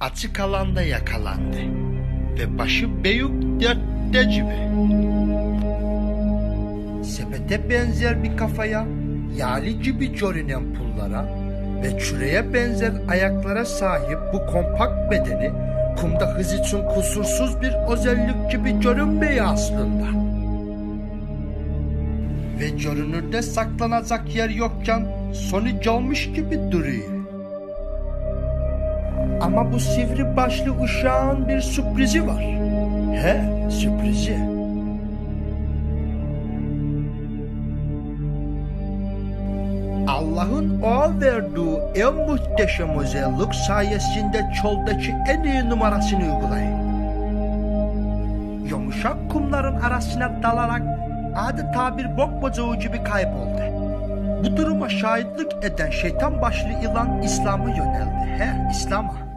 açık alanda yakalandı ve başı büyük dertte gibi. Sepete benzer bir kafaya, yali gibi görünen pullara ve çüreye benzer ayaklara sahip bu kompakt bedeni kumda hız için kusursuz bir özellik gibi görünmüyor aslında. Ve görünürde saklanacak yer yokken sonu gelmiş gibi duruyor. Ama bu sivri başlı uşağın bir sürprizi var. He, sürprizi. Allah'ın o verdiği en muhteşem özellik sayesinde çoldaki en iyi numarasını uygulayın. Yumuşak kumların arasına dalarak adeta bir bok bocağı gibi kayboldu. Bu duruma şahitlik eden şeytan başlı ilan İslam'a yöneldi. He, İslam'a.